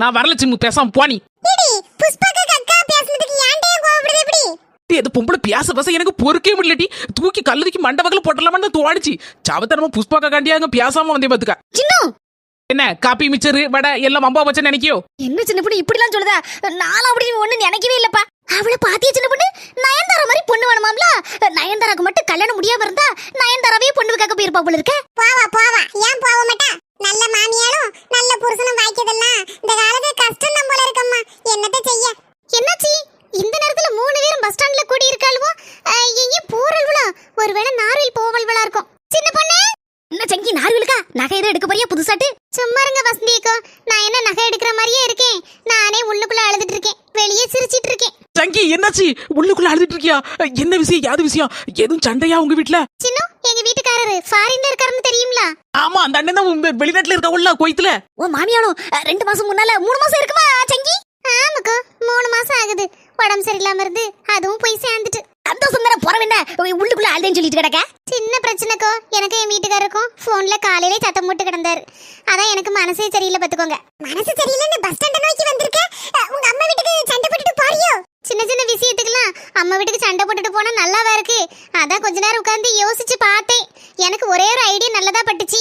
நான் வரல சிம்மு பேசாம போனி இந்த பொம்பளை பேச பேச எனக்கு பொறுக்கே முடியலடி. தூக்கி கல்லூரிக்கு மண்ட வகல போட்டலாமான்னு தோணுச்சு. சவத்தனமா புஷ்பாக்கா காண்டியாங்க பேசாம வந்தே பாத்துக்க. சின்ன! என்ன காப்பி மிச்சரு வடை எல்லாம் அம்பா வச்சு நினைக்கியோ? என்ன சின்ன பொண்ணு இப்படிலாம் சொல்லுதா? நானும் அப்படி ஒண்ணு நினைக்கவே இல்லப்பா. அவளை பாத்தியா சின்ன பொண்ணு? நயன்தாரா மாதிரி பொண்ணு வேணுமாம்ல? நயன்தாராக்கு மட்டும் கல்யாணம் முடியாம இருந்தா நயன்தாராவே பொண்ணு வைக்க போயிருப்பா போல இருக்க. போவா போவா. ஏன் போக மாட்டா? நல்ல மாமியாரும் நல்ல புருஷனும் வாய்க்கதெல்லாம் இந்த காலத்து கஷ்டம் தான் போல இருக்கம்மா. என்னத்த செய்ய? என்னாச்சி? இந்த நேரத்துல மூணு பேரும் பஸ் ஸ்டாண்ட்ல கூடி இருக்காளுவோ எங்கே போறல்வளா. ஒருவேளை நார்வில் போவல்வளா இருக்கும். சின்ன பொண்ணு! என்ன சங்கி நார்விலுக்கா? நகை எதுவும் எடுக்க போறியா புதுசாட்டு? சும்மா இருங்க வசந்தி நான் என்ன நகை எடுக்கிற மாதிரியே இருக்கேன். நானே உள்ளுக்குள்ள அழுதுட்டு இருக்கேன். வெளியே சிரிச்சிட்டு இருக்கேன். சங்கி என்னாச்சு? உள்ளுக்குள்ள அழுதுட்டு இருக்கியா? என்ன விஷயம்? யாது விஷயம்? எதுவும் சண்டையா உங்க வீட்ல? சின்ன எங்க வீட்டுக்காரரு ஃபாரின்ல இருக்காருன்னு தெரியுங்களா ஆமா அந்த அண்ணன் தான் உங்க வெளிநாட்டுல இருக்க உள்ள கோயத்துல. ஓ மாமியாலும் அஹ், ரெண்டு மாசம் முன்னால மூணு மாசம் இருக்குமா சங்கி ஆமாக்கா மூணு மாசம் ஆகுது. உடம்பு சரியில்லாம இருந்து அதுவும் போய் சேர்ந்துட்டு. சந்தோஷம் தானே போற என்ன? உள்ளுக்குள்ள அழுதேன்னு சொல்லிட்டு கிடக்க? சின்ன பிரச்சனைக்கோ எனக்கு என் வீட்டுக்காருக்கும் போன்ல காலையிலே சத்தம் போட்டு கிடந்தாரு. அதான் எனக்கு மனசே சரியில்லை பாத்துக்கோங்க மனசு சரியில்லைன்னு பஸ் ஸ்டாண்ட நோக்கி வந்திருக்க? உங்க அம்மா வீட்டுக்கு சண்டை போட்டுட்டு போறியோ? சின்ன சின்ன விஷயத்துக்குலாம் அம்மா வீட்டுக்கு சண்டை போட்டுட்டு போனா நல்லாவா இருக்கு? அதான் கொஞ்ச நேரம் உட்கார்ந்து யோசிச்சு பார்த்தேன். எனக்கு ஒரே ஒரு ஐடியா நல்லதா பட்டுச்சு.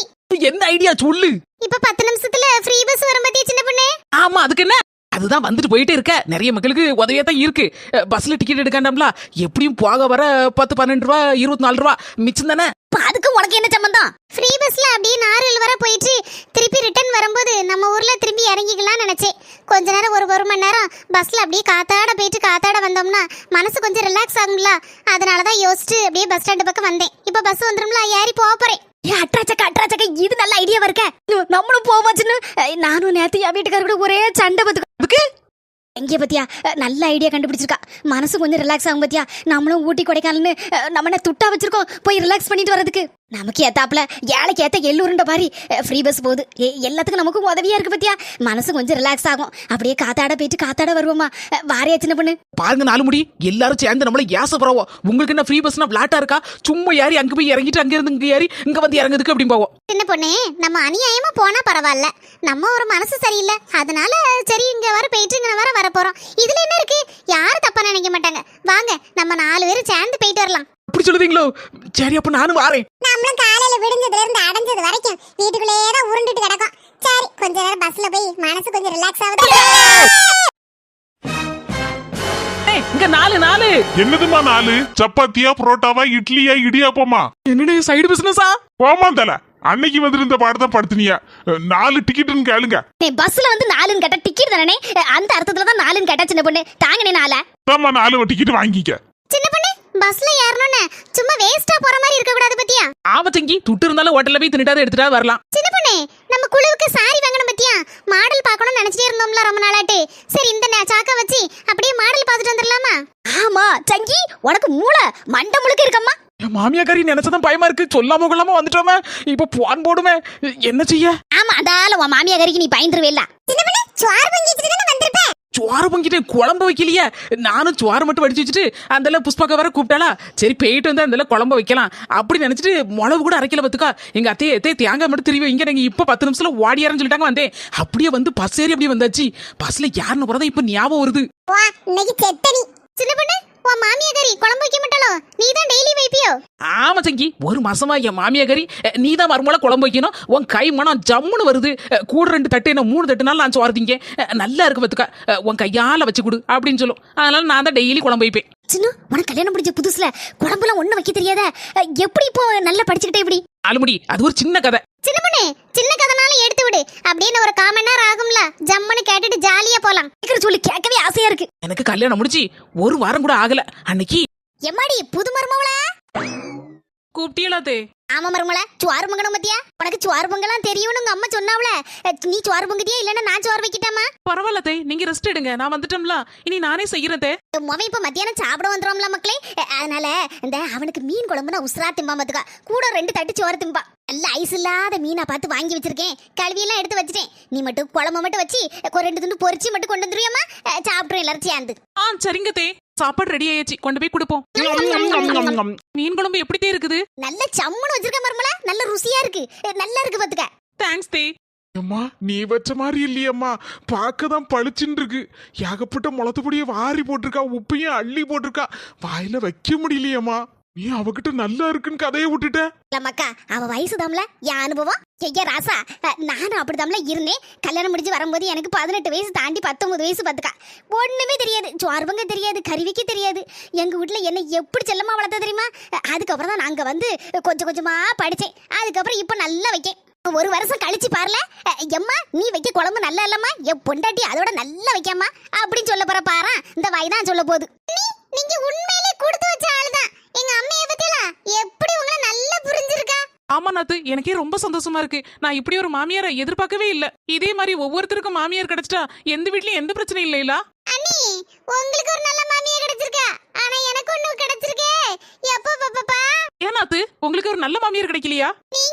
என்ன ஐடியா சொல்லு. இப்ப பத்து நிமிஷத்துல ஃப்ரீ பஸ் வரும் பத்தியா சின்ன பொண்ணு? ஆமா அதுக்கு என்ன? அதுதான் வந்துட்டு போயிட்டே இருக்க. நிறைய மக்களுக்கு உதவியா தான் இருக்கு பஸ்ல டிக்கெட் எடுக்காண்டாம்ல? எப்படியும் போக வர பத்து பன்னெண்டு ரூபா இருபத்தி நாலு ரூபா மிச்சம் தானே? இப்ப அதுக்கு உனக்கு என்ன சம்பந்தம்? ஃப்ரீ பஸ்ல அப்படியே நாரில் வர போயிட்டு திருப்பி ரிட்டர்ன் வரும்போது நம்ம ஊர்ல திரும்பி இறங்கிக்கலாம் நினைச்சேன். கொஞ்ச நேரம் ஒரு ஒரு மணி நேரம் பஸ்ல அப்படியே காத்தாட போயிட்டு காத்தாட வந்தோம்னா மனசு கொஞ்சம் ரிலாக்ஸ் ஆகும்ல. அதனால தான் யோசிச்சு அப்படியே பஸ் ஸ்டாண்டு பக்கம் வந்தேன். இப்போ பஸ் வந்துரும்ல ஏறி போக போறேன். ஏ அட்ராச்சக்கா அட்ராச்சக்கா இது நல்ல ஐடியாவா இருக்க. நம்மளும் போவோம் நானும் நேத்து என் வீட்டுக்கார கூட ஒரே சண்டை பத்துக்கு எங்கே பத்தியா? நல்ல ஐடியா கண்டுபிடிச்சிருக்கா. மனசு கொஞ்சம் ரிலாக்ஸ் ஆகும் பத்தியா? நம்மளும் ஊட்டி கொடைக்கானல்னு நம்ம துட்டா வச்சிருக்கோம். போய் ரிலாக்ஸ் பண்ணிட்டு வரதுக்கு நமக்கு ஏத்தாப்புல ஏழைக்கு ஏத்த எள்ளூருண்ட மாதிரி ஃப்ரீ பஸ் போகுது. எல்லாத்துக்கும் நமக்கும் உதவியா இருக்கு பத்தியா? மனசு கொஞ்சம் ரிலாக்ஸ் ஆகும். அப்படியே காத்தாட போயிட்டு காத்தாட வருவோமா? வாரியா சின்ன பொண்ணு. பாருங்க நாலு முடி எல்லாரும் சேர்ந்து நம்மள ஏசப்படுறோம் உங்களுக்கு என்ன ஃப்ரீ பஸ்னா பிளாட்டா இருக்கா? சும்மா ஏறி அங்க போய் இறங்கிட்டு அங்க இருந்து இங்க ஏறி இங்க வந்து இறங்குதுக்கு அப்படின்னு போவோம். சின்ன பொண்ணு நம்ம அநியாயமா போனா பரவாயில்ல. நம்ம ஒரு மனசு சரியில்லை. அதனால சரி இங்க வர போயிட்டு இங்க வர வர போறோம் இதுல என்ன இருக்கு? யாரும் தப்பா நினைக்க மாட்டாங்க. வாங்க நம்ம நாலு பேரும் சேர்ந்து போயிட்டு வரலாம். அப்படி சொல்லுதீங்களோ சரி அப்ப நானும் வாரேன். நம்மளும் காலையில விடிஞ்சதுல இருந்து அடைஞ்சது வரைக்கும் வீட்டுக்குள்ளேயே தான் உருண்டுட்டு கிடக்கும். சரி கொஞ்ச நேரம் பஸ்ல போய் மனசு கொஞ்சம் ரிலாக்ஸ் ஆகுது. ஏய், இங்க நாலு நாலு. என்னதுமா நாலு? சப்பாத்தியா புரோட்டாவா இட்லியா இடியாப்பமா? என்னடே சைடு பிசினஸா போமா தல அன்னைக்கு வந்திருந்த பாடத்தை படுத்துனியா? நாலு டிக்கெட்டுன்னு கேளுங்க. நீ பஸ்ல வந்து நாலுன்னு கேட்டா டிக்கெட் தானே? அந்த அர்த்தத்துல தான் நாலுன்னு கேட்டா சின்ன பொண்ணு. தாங்கனே நாள. தாம்மா நாலு டிக்கெட் வாங்கிக்க. பஸ்ல ஏறணும்னு சும்மா வேஸ்டா போற மாதிரி இருக்க கூடாது பத்தியா? ஆமா தங்கி துட்டு இருந்தாலும் ஹோட்டல்ல போய் தின்னுட்டாத எடுத்துட்டா வரலாம். சின்ன பொண்ணு நம்ம குழுவுக்கு சாரி வாங்கணும் பத்தியா? மாடல் பார்க்கணும்னு நினைச்சிட்டே இருந்தோம்ல ரொம்ப நாளாட்டு. சரி இந்த நே- சாக்க வச்சு அப்படியே மாடல் பார்த்துட்டு வந்துடலாமா? ஆமா சங்கி உனக்கு மூளை மண்டை முழுக்க இருக்கம்மா. என் மாமியாக்காரி நினைச்சதான் பயமா இருக்கு. சொல்லாம கொள்ளாம வந்துட்டோமே. இப்ப போன் போடுமே. என்ன செய்ய? ஆமா அதால உன் மாமியா கறிக்கு நீ பயந்துருவே இல்ல. சின்ன பொண்ணு சுவார் தானே வந்திருப்ப சோறு பொங்கிட்டு குழம்பு வைக்கலையே? நானும் சோறு மட்டும் வடிச்சு வச்சுட்டு அந்த புஷ்பாக்க வர கூப்பிட்டாளா? சரி போயிட்டு வந்து அந்த குழம்பு வைக்கலாம். அப்படி நினைச்சிட்டு மிளகு கூட அரைக்கல பத்துக்கா. எங்க அத்தையை அத்தையை தேங்காய் மட்டும் திரும்பி இங்க நீங்க இப்ப பத்து நிமிஷத்துல ஓடியாரன்னு சொல்லிட்டாங்க வந்தேன். அப்படியே வந்து பஸ் ஏறி அப்படியே வந்தாச்சு. பஸ்ல யாருன்னு போறதா இப்ப ஞாபகம் வருது. உன் மாமியா கறி குழம்பு வைக்க மாட்டாளோ? நீ தான் டெய்லி வைப்பியோ? ஆமா சங்கி. ஒரு மாசமா என் மாமியாக்காரி நீ தான் மறுமூல குழம்பு வைக்கணும். உன் கை மனம் ஜம்முன்னு வருது. கூட ரெண்டு தட்டு என்ன மூணு தட்டுனாலும் நான் சோறுதிங்க நல்லா இருக்கு பத்துக்கா. உன் கையால வச்சு கொடு அப்படின்னு சொல்லும். அதனால நான் தான் டெய்லி குழம்பு வைப்பேன். சின்ன உனக்கு கல்யாணம் முடிஞ்ச புதுசுல குழம்புலாம் ஒண்ணு வைக்க தெரியாத? எப்படி இப்போ நல்லா படிச்சுக்கிட்டே இப்படி ஆளுமுடி அது ஒரு சின்ன கதை. சின்ன பொண்ணு சின்ன கதைனாலும் எடுத்து விடு. அப்படின்னு ஒரு காமன் ஜம்முன்னு கேட்டுட்டு ஜாலியா போலாம். கேக்குற சொல்லி கேட்கவே ஆசையா இருக்கு. எனக்கு கல்யாணம் முடிச்சு ஒரு வாரம் கூட ஆகல. அன்னைக்கு எம்மாடி புது மருமவள? கூப்பிட்டீங்களாத்தே ஆமா மருமல சுவாறு பொங்கணும் பத்தியா? உனக்கு சுவாறு பொங்கலாம் தெரியும்னு உங்க அம்மா சொன்னாவல நீ சுவாறு பொங்குதியா? இல்லன்னா நான் சோறு வைக்கிட்டாமா? பரவாயில்ல தே நீங்க ரெஸ்ட் எடுங்க நான் வந்துட்டோம்ல. இனி நானே செய்யறேன் தே மொவன் இப்ப மத்தியானம் சாப்பிட வந்துடும்ல மக்களே. அதனால இந்த அவனுக்கு மீன் குழம்புனா உசுரா திம்பா பாத்துக்கா. கூட ரெண்டு தட்டு சோறு திம்பா. நல்ல ஐஸ் இல்லாத மீனா பார்த்து வாங்கி வச்சிருக்கேன். கழுவியெல்லாம் எடுத்து வச்சிட்டேன். நீ மட்டும் குழம்பு மட்டும் வச்சு ரெண்டு துண்டு பொரிச்சு மட்டும் கொண்டு வந்துருவியம்மா? அஹ், சாப்பிட்றோம் எல்லாரும் சேர்ந்து. ஆ சரிங்க தே. சாப்பாடு ரெடி ஆயாச்சு கொண்டு போய் கொடுப்போம். மீன் குழம்பு எப்படி தே இருக்குது? நல்ல சம்முன்னு வச்சிருக்க மருமல நல்ல ருசியா இருக்கு. நல்லா இருக்கு பாத்துக்க. தேங்க்ஸ் தே. அம்மா நீ வச்ச மாதிரி இல்லையம்மா. பார்க்க தான் பளிச்சுன்னு இருக்கு. ஏகப்பட்ட முளத்துப்படியே வாரி போட்டிருக்கா உப்பையும் அள்ளி போட்டிருக்கா. வாயில வைக்க முடியலையேம்மா. நீ அவகிட்ட நல்லா இருக்குன்னு கதையை விட்டுட்ட? மக்கா அவ வயசு தாம்ல என் அனுபவம். ஐயா ராசா நானும் நானும் அப்படிதாம்ல இருந்தேன். கல்யாணம் முடிஞ்சு வரும்போது எனக்கு பதினெட்டு வயசு தாண்டி பத்தொன்பது வயசு பார்த்துக்கா ஒண்ணுமே தெரியாது சுவார்பங்க தெரியாது கருவிக்கு தெரியாது. எங்க வீட்டுல என்ன எப்படி செல்லமா வளர்த்த தெரியுமா? அதுக்கப்புறம் தான் நாங்க வந்து கொஞ்சம் கொஞ்சமா படிச்சேன். அதுக்கப்புறம் இப்ப நல்லா வைக்கேன். ஒரு வருஷம் கழிச்சு பாருல எம்மா நீ வைக்க குழம்பு நல்லா இல்லம்மா? என் பொண்டாட்டி அதோட நல்லா வைக்காமா அப்படின்னு சொல்ல போற பாரு இந்த வாய் தான் சொல்ல போகுது. நீங்க உண்மையிலே கொடுத்து வச்ச ஆளுதான். எங்க அம்மைய பத்தியெல்லாம் எப்படி உங்களை நல்லா புரிஞ்சிருக்கா? ஆமா நாத்து. எனக்கே ரொம்ப சந்தோஷமா இருக்கு. நான் இப்படி ஒரு மாமியாரை எதிர்பார்க்கவே இல்ல. இதே மாதிரி ஒவ்வொருத்தருக்கும் மாமியார் கிடைச்சிட்டா எந்த வீட்லயும் எந்த பிரச்சனையும் இல்லைங்களா அண்ணி உங்களுக்கு ஒரு நல்ல மாமியா கிடைச்சிருக்கா? ஆனா எனக்கு ஒண்ணு கிடைச்சிருக்கே. எப்ப பாப்பா ஏன் நாத்து? உங்களுக்கு ஒரு நல்ல மாமியார் கிடைக்கலையா? நீங்க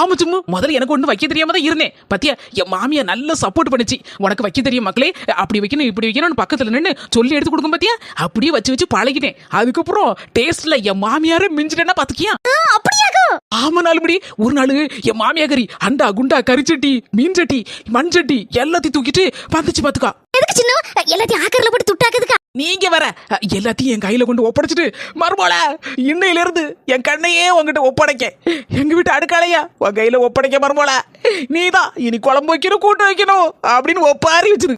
ஆமா சும்மு முதல்ல எனக்கு ஒண்ணு வைக்க தெரியாம தான் இருந்தேன். பத்தியா? என் மாமியா நல்ல சப்போர்ட் பண்ணுச்சு. உனக்கு வைக்க தெரியும் மக்களே. அப்படி வைக்கணும் இப்படி வைக்கணும்னு பக்கத்துல நின்னு சொல்லி எடுத்து கொடுக்கும் பாத்தியா? அப்படியே வச்சு வச்சு பழகிட்டேன். அதுக்கப்புறம் டேஸ்ட்ல என் மாமியாரே மிஞ்சிட்டேன்னா பாத்துக்கியா? ஆமா நாலு மணி ஒரு நாள் என் மாமியா கறி அண்டா குண்டா கறிச்சட்டி மீன் சட்டி மண் சட்டி எல்லாத்தையும் தூக்கிட்டு வந்துச்சு பாத்துக்கா. எதுக்கு சின்ன? எல்லாத்தையும் ஆக்கர்ல போட்டு துட்டாக்குதுக்கா? நீங்க வர எல்லாத்தையும் என் கையில கொண்டு ஒப்படைச்சிட்டு மறுபோல இன்னையில இருந்து என் கண்ணையே உங்ககிட்ட ஒப்படைக்க. எங்க வீட்டு அடுக்காளையா உன் கையில ஒப்படைக்க மறுபோல நீதான் இனி குழம்பு வைக்கணும் கூட்டு வைக்கணும் அப்படின்னு ஒப்பாரி வச்சிரு